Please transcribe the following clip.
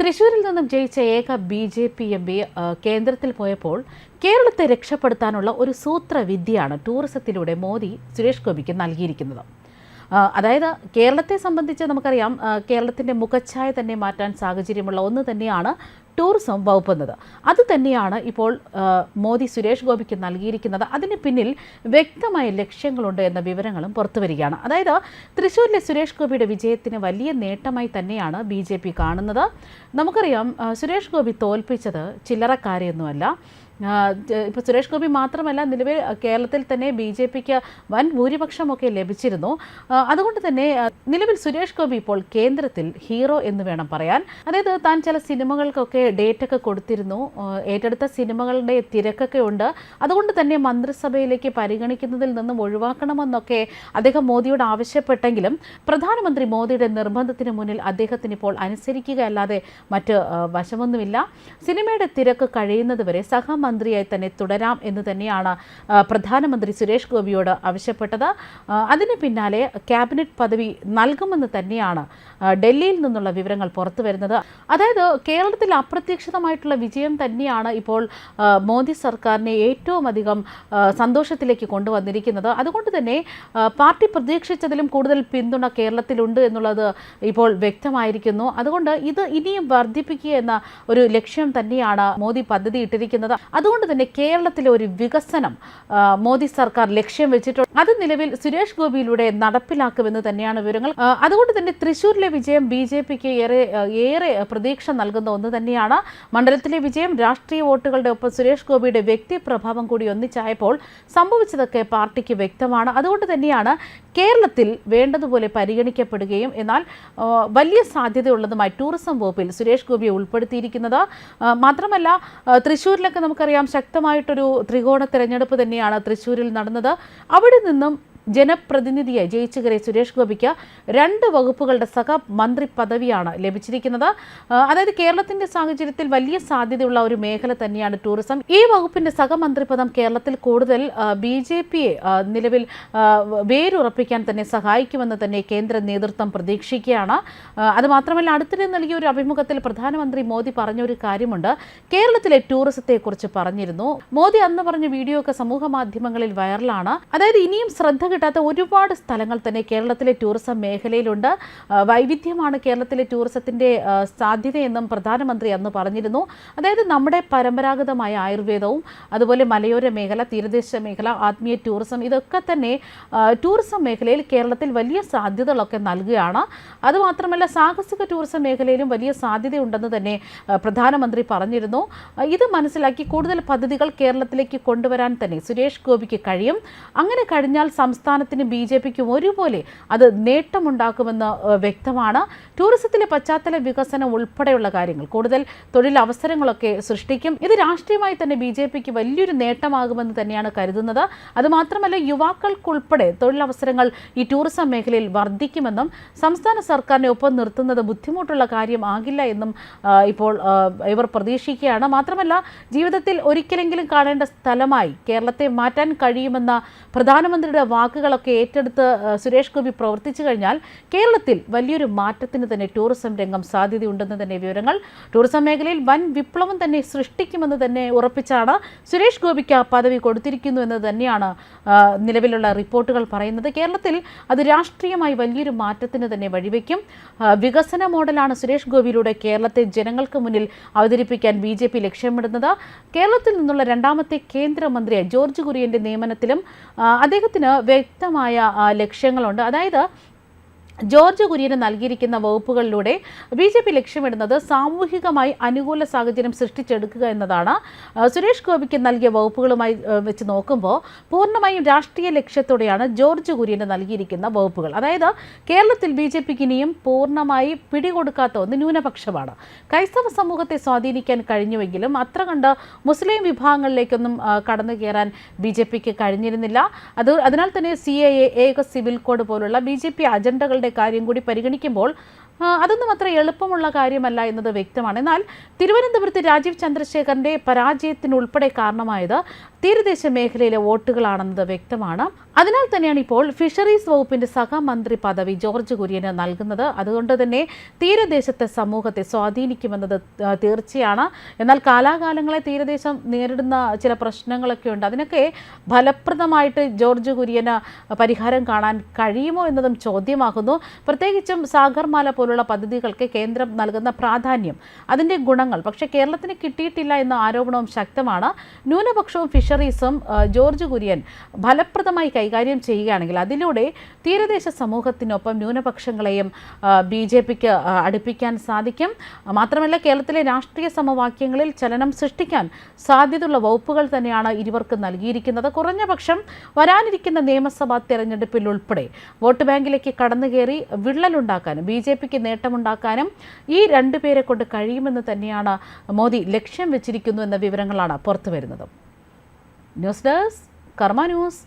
തൃശൂരിൽ നിന്നും ജയിച്ച ഏക B J P M P കേന്ദ്രത്തിൽ പോയപ്പോൾ കേരളത്തെ രക്ഷപ്പെടുത്താനുള്ള ഒരു സൂത്രവിദ്യയാണ് ടൂറിസത്തിലൂടെ മോദി സുരേഷ് ഗോപിക്ക് നൽകിയിരിക്കുന്നത്. അതായത് കേരളത്തെ സംബന്ധിച്ച് നമുക്കറിയാം കേരളത്തിന്റെ മുഖച്ഛായ തന്നെ മാറ്റാൻ സാഹചര്യമുള്ള ഒന്ന് തന്നെയാണ് ടൂറിസം വകുപ്പെന്നത്. അത് തന്നെയാണ് ഇപ്പോൾ മോദി സുരേഷ് ഗോപിക്ക് നൽകിയിരിക്കുന്നത്. അതിന് പിന്നിൽ വ്യക്തമായ ലക്ഷ്യങ്ങളുണ്ട് എന്ന വിവരങ്ങളും പുറത്തു വരികയാണ്. അതായത് തൃശ്ശൂരിലെ സുരേഷ് ഗോപിയുടെ വിജയത്തിന് വലിയ നേട്ടമായി തന്നെയാണ് ബി ജെ പി കാണുന്നത്. നമുക്കറിയാം സുരേഷ് ഗോപി തോൽപ്പിച്ചത് ചില്ലറക്കാരെയൊന്നുമല്ല. ഇപ്പോൾ സുരേഷ് ഗോപി മാത്രമല്ല നിലവിൽ കേരളത്തിൽ തന്നെ ബി ജെ പിക്ക് വൻ ഭൂരിപക്ഷമൊക്കെ ലഭിച്ചിരുന്നു. അതുകൊണ്ട് തന്നെ നിലവിൽ സുരേഷ് ഗോപി ഇപ്പോൾ കേന്ദ്രത്തിൽ ഹീറോ എന്ന് വേണം പറയാൻ. അതായത് താൻ ചില സിനിമകൾക്കൊക്കെ ഡേറ്റ് ഒക്കെ കൊടുത്തിരുന്നു ഏറ്റെടുത്ത സിനിമകളുടെ തിരക്കൊക്കെ ഉണ്ട്. അതുകൊണ്ട് തന്നെ മന്ത്രിസഭയിലേക്ക് പരിഗണിക്കുന്നതിൽ നിന്നും ഒഴിവാക്കണമെന്നൊക്കെ അദ്ദേഹം മോദിയോട് ആവശ്യപ്പെട്ടെങ്കിലും പ്രധാനമന്ത്രി മോദിയുടെ നിർബന്ധത്തിന് മുന്നിൽ അദ്ദേഹത്തിന് ഇപ്പോൾ അനുസരിക്കുകയല്ലാതെ മറ്റ് വശമൊന്നുമില്ല. സിനിമയുടെ തിരക്ക് കഴിയുന്നതുവരെ സഹമന്ത്രിയായി തന്നെ തുടരാം എന്ന് തന്നെയാണ് പ്രധാനമന്ത്രി സുരേഷ് ഗോപിയോട് ആവശ്യപ്പെട്ടത്. അതിന് പിന്നാലെ ക്യാബിനറ്റ് പദവി നൽകുമെന്ന് തന്നെയാണ് ഡൽഹിയിൽ നിന്നുള്ള വിവരങ്ങൾ പുറത്തു വരുന്നത്. അതായത് കേരളത്തിൽ അപ്രതീക്ഷിതമായിട്ടുള്ള വിജയം തന്നെയാണ് ഇപ്പോൾ മോദി സർക്കാരിനെ ഏറ്റവും അധികം സന്തോഷത്തിലേക്ക് കൊണ്ടുവന്നിരിക്കുന്നത്. അതുകൊണ്ട് തന്നെ പാർട്ടി പ്രതീക്ഷിച്ചതിലും കൂടുതൽ പിന്തുണ കേരളത്തിലുണ്ട് എന്നുള്ളത് ഇപ്പോൾ വ്യക്തമായിരിക്കുന്നു. അതുകൊണ്ട് ഇത് ഇനിയും വർദ്ധിപ്പിക്കുക എന്ന ഒരു ലക്ഷ്യം തന്നെയാണ് മോദി പദ്ധതി ഇട്ടിരിക്കുന്നത് അതുകൊണ്ട് തന്നെ കേരളത്തിലെ ഒരു വികസനം മോദി സർക്കാർ ലക്ഷ്യം വെച്ചിട്ടുണ്ട് അത് നിലവിൽ സുരേഷ് ഗോപിയിലൂടെ നടപ്പിലാക്കുമെന്ന് തന്നെയാണ് വിവരങ്ങൾ. അതുകൊണ്ട് തന്നെ തൃശ്ശൂരിലെ വിജയം ബി ജെ പിക്ക് ഏറെ ഏറെ പ്രതീക്ഷ നൽകുന്ന ഒന്ന് തന്നെയാണ്. മണ്ഡലത്തിലെ വിജയം രാഷ്ട്രീയ വോട്ടുകളുടെ ഒപ്പം സുരേഷ് ഗോപിയുടെ വ്യക്തി പ്രഭാവം കൂടി ഒന്നിച്ചായപ്പോൾ സംഭവിച്ചതൊക്കെ പാർട്ടിക്ക് വ്യക്തമാണ്. അതുകൊണ്ട് തന്നെയാണ് കേരളത്തിൽ വേണ്ടതുപോലെ പരിഗണിക്കപ്പെടുകയും എന്നാൽ വലിയ സാധ്യതയുള്ളതുമായി ടൂറിസം വകുപ്പിൽ സുരേഷ് ഗോപിയെ ഉൾപ്പെടുത്തിയിരിക്കുന്നത്. മാത്രമല്ല തൃശ്ശൂരിലൊക്കെ നമുക്കറിയാം ശക്തമായിട്ടൊരു ത്രികോണ തിരഞ്ഞെടുപ്പ് തന്നെയാണ് തൃശ്ശൂരിൽ നടന്നത്. അവിടെ നിന്നും ജനപ്രതിനിധിയായി ജയിച്ചു കയറിയ സുരേഷ് ഗോപിക്ക് രണ്ട് വകുപ്പുകളുടെ സഹ മന്ത്രി പദവിയാണ് ലഭിച്ചിരിക്കുന്നത്. അതായത് കേരളത്തിന്റെ സാഹചര്യത്തിൽ വലിയ സാധ്യതയുള്ള ഒരു മേഖല തന്നെയാണ് ടൂറിസം. ഈ വകുപ്പിന്റെ സഹമന്ത്രി പദം കേരളത്തിൽ കൂടുതൽ ബി ജെ പിയെ നിലവിൽ വേരുറപ്പിക്കാൻ തന്നെ സഹായിക്കുമെന്ന് തന്നെ കേന്ദ്ര നേതൃത്വം പ്രതീക്ഷിക്കുകയാണ്. അതുമാത്രമല്ല അത് മാത്രമല്ല അടുത്തിടെ നൽകിയ ഒരു അഭിമുഖത്തിൽ പ്രധാനമന്ത്രി മോദി പറഞ്ഞ ഒരു കാര്യമുണ്ട്. കേരളത്തിലെ ടൂറിസത്തെക്കുറിച്ച് പറഞ്ഞിരുന്നു. മോദി അന്ന് പറഞ്ഞ വീഡിയോ ഒക്കെ സമൂഹ മാധ്യമങ്ങളിൽ വൈറലാണ്. അതായത് ഇനിയും ശ്രദ്ധ കിട്ടാത്ത ഒരുപാട് സ്ഥലങ്ങൾ തന്നെ കേരളത്തിലെ ടൂറിസം മേഖലയിലുണ്ട്. വൈവിധ്യമാണ് കേരളത്തിലെ ടൂറിസത്തിന്റെ ആ, സാധ്യതയെന്നും പ്രധാനമന്ത്രി അന്ന് പറഞ്ഞിരുന്നു. അതായത് നമ്മുടെ പരമ്പരാഗതമായ ആയുർവേദവും അതുപോലെ മലയോര മേഖല തീരദേശ മേഖല ആത്മീയ ടൂറിസം ഇതൊക്കെ തന്നെ ടൂറിസം മേഖലയിൽ കേരളത്തിൽ വലിയ സാധ്യതകളൊക്കെ നൽകുകയാണ്. അതുമാത്രമല്ല സാഹസിക ടൂറിസം മേഖലയിലും വലിയ സാധ്യതയുണ്ടെന്ന് തന്നെ പ്രധാനമന്ത്രി പറഞ്ഞിരുന്നു. ഇത് മനസ്സിലാക്കി കൂടുതൽ പദ്ധതികൾ കേരളത്തിലേക്ക് കൊണ്ടുവരാൻ തന്നെ സുരേഷ് ഗോപിക്ക് കഴിയും. അങ്ങനെ കഴിഞ്ഞാൽ സംസ്ഥാനത്തിന് ബി ജെ പിക്കും ഒരുപോലെ അത് നേട്ടമുണ്ടാക്കുമെന്ന് വ്യക്തമാണ്. ടൂറിസത്തിലെ പശ്ചാത്തല വികസനം ഉൾപ്പെടെയുള്ള കാര്യങ്ങൾ കൂടുതൽ തൊഴിലവസരങ്ങളൊക്കെ സൃഷ്ടിക്കും. ഇത് രാഷ്ട്രീയമായി തന്നെ ബി ജെ പിക്ക് വലിയൊരു നേട്ടമാകുമെന്ന് തന്നെയാണ് കരുതുന്നത്. അതുമാത്രമല്ല യുവാക്കൾക്കുൾപ്പെടെ തൊഴിലവസരങ്ങൾ ഈ ടൂറിസം മേഖലയിൽ വർദ്ധിക്കുമെന്നും സംസ്ഥാന സർക്കാരിനെ ഒപ്പം നിർത്തുന്നത് ബുദ്ധിമുട്ടുള്ള കാര്യം ആകില്ല എന്നും ഇപ്പോൾ ഇവർ പ്രതീക്ഷിക്കുകയാണ്. മാത്രമല്ല ജീവിതത്തിൽ ഒരിക്കലെങ്കിലും കാണേണ്ട സ്ഥലമായി കേരളത്തെ മാറ്റാൻ കഴിയുമെന്ന പ്രധാനമന്ത്രിയുടെ വാക്കുകളൊക്കെ ഏറ്റെടുത്ത് സുരേഷ് ഗോപി പ്രവർത്തിച്ചു കഴിഞ്ഞാൽ കേരളത്തിൽ വലിയൊരു മാറ്റത്തിന് തന്നെ ടൂറിസം രംഗം സാധ്യതയുണ്ടെന്ന് തന്നെ വിവരങ്ങൾ. ടൂറിസം മേഖലയിൽ വൻ വിപ്ലവം തന്നെ സൃഷ്ടിക്കുമെന്ന് തന്നെ ഉറപ്പിച്ചാണ് സുരേഷ് ഗോപിക്ക് പദവി കൊടുത്തിരിക്കുന്നു എന്ന് തന്നെയാണ് നിലവിലുള്ള റിപ്പോർട്ടുകൾ പറയുന്നത്. കേരളത്തിൽ അത് രാഷ്ട്രീയമായി വലിയൊരു മാറ്റത്തിന് തന്നെ വഴിവെക്കും. വികസന മോഡലാണ് സുരേഷ് ഗോപിയിലൂടെ കേരളത്തെ ജനങ്ങൾക്ക് മുന്നിൽ അവതരിപ്പിക്കാൻ ബി ജെ പി ലക്ഷ്യമിടുന്നത്. കേരളത്തിൽ നിന്നുള്ള രണ്ടാമത്തെ കേന്ദ്രമന്ത്രിയായി ജോർജ് കുര്യന്റെ നിയമനത്തിലും അദ്ദേഹത്തിന് വ്യക്തമായ ലക്ഷ്യങ്ങളുണ്ട്. അതായത് ജോർജ് കുര്യന് നൽകിയിരിക്കുന്ന വകുപ്പുകളിലൂടെ ബി ജെ പി ലക്ഷ്യമിടുന്നത് സാമൂഹികമായി അനുകൂല സാഹചര്യം സൃഷ്ടിച്ചെടുക്കുക എന്നതാണ്. സുരേഷ് ഗോപിക്ക് നൽകിയ വകുപ്പുകളുമായി വെച്ച് നോക്കുമ്പോൾ പൂർണമായും രാഷ്ട്രീയ ലക്ഷ്യത്തോടെയാണ് ജോർജ് കുര്യന് നൽകിയിരിക്കുന്ന വകുപ്പുകൾ. അതായത് കേരളത്തിൽ ബി ജെ പിക്ക് ഇനിയും പൂർണമായി പിടികൊടുക്കാത്ത ഒന്ന് ന്യൂനപക്ഷമാണ്. ക്രൈസ്തവ സമൂഹത്തെ സ്വാധീനിക്കാൻ കഴിഞ്ഞുവെങ്കിലും അത്ര കണ്ട് മുസ്ലിം വിഭാഗങ്ങളിലേക്കൊന്നും കടന്നു കയറാൻ ബി ജെ പിക്ക് കഴിഞ്ഞിരുന്നില്ല. അത് അതിനാൽ തന്നെ C A A civil code പോലുള്ള ബി ജെ പി അജണ്ടകളുടെ കാര്യം കൂടി പരിഗണിക്കുമ്പോൾ അതൊന്നും അത്ര എളുപ്പമുള്ള കാര്യമല്ല എന്നത് വ്യക്തമാണ്. എന്നാൽ തിരുവനന്തപുരത്ത് രാജീവ് ചന്ദ്രശേഖറിന്റെ പരാജയത്തിനുൾപ്പെടെ കാരണമായത് തീരദേശ മേഖലയിലെ വോട്ടുകളാണെന്നത് വ്യക്തമാണ്. അതിനാൽ തന്നെയാണ് ഇപ്പോൾ ഫിഷറീസ് വകുപ്പിന്റെ സഹമന്ത്രി പദവി ജോർജ് കുര്യന് നൽകുന്നത്. അതുകൊണ്ട് തന്നെ തീരദേശത്തെ സമൂഹത്തെ സ്വാധീനിക്കുമെന്നത് തീർച്ചയാണ്. എന്നാൽ കാലാകാലങ്ങളെ തീരദേശം നേരിടുന്ന ചില പ്രശ്നങ്ങളൊക്കെ ഉണ്ട്. അതിനൊക്കെ ഫലപ്രദമായിട്ട് ജോർജ് കുര്യന് പരിഹാരം കാണാൻ കഴിയുമോ എന്നതും ചോദ്യമാകുന്നു. പ്രത്യേകിച്ചും സാഗർമാല പോലുള്ള പദ്ധതികൾക്ക് കേന്ദ്രം നൽകുന്ന പ്രാധാന്യം അതിന്റെ ഗുണങ്ങൾ പക്ഷേ കേരളത്തിന് കിട്ടിയിട്ടില്ല എന്ന ആരോപണവും ശക്തമാണ്. ന്യൂനപക്ഷവും ഫിഷറീസും ജോർജ് കുര്യൻ ഫലപ്രദമായി കൈകാര്യം ചെയ്യുകയാണെങ്കിൽ അതിലൂടെ തീരദേശ സമൂഹത്തിനൊപ്പം ന്യൂനപക്ഷങ്ങളെയും ബി ജെ പിക്ക് അടുപ്പിക്കാൻ സാധിക്കും. മാത്രമല്ല കേരളത്തിലെ രാഷ്ട്രീയ സമവാക്യങ്ങളിൽ ചലനം സൃഷ്ടിക്കാൻ സാധ്യതയുള്ള വകുപ്പുകൾ തന്നെയാണ് ഇരുവർക്ക് നൽകിയിരിക്കുന്നത്. കുറഞ്ഞ പക്ഷം വരാനിരിക്കുന്ന നിയമസഭാ തെരഞ്ഞെടുപ്പിൽ ഉൾപ്പെടെ വോട്ട് ബാങ്കിലേക്ക് കടന്നുകയറി വിള്ളലുണ്ടാക്കാനും ബി ജെ പിക്ക് നേട്ടമുണ്ടാക്കാനും ഈ രണ്ടുപേരെ കൊണ്ട് കഴിയുമെന്ന് തന്നെയാണ് മോദി ലക്ഷ്യം വെച്ചിരിക്കുന്നു എന്ന വിവരങ്ങളാണ് പുറത്തുവരുന്നത്. News desk Karma news.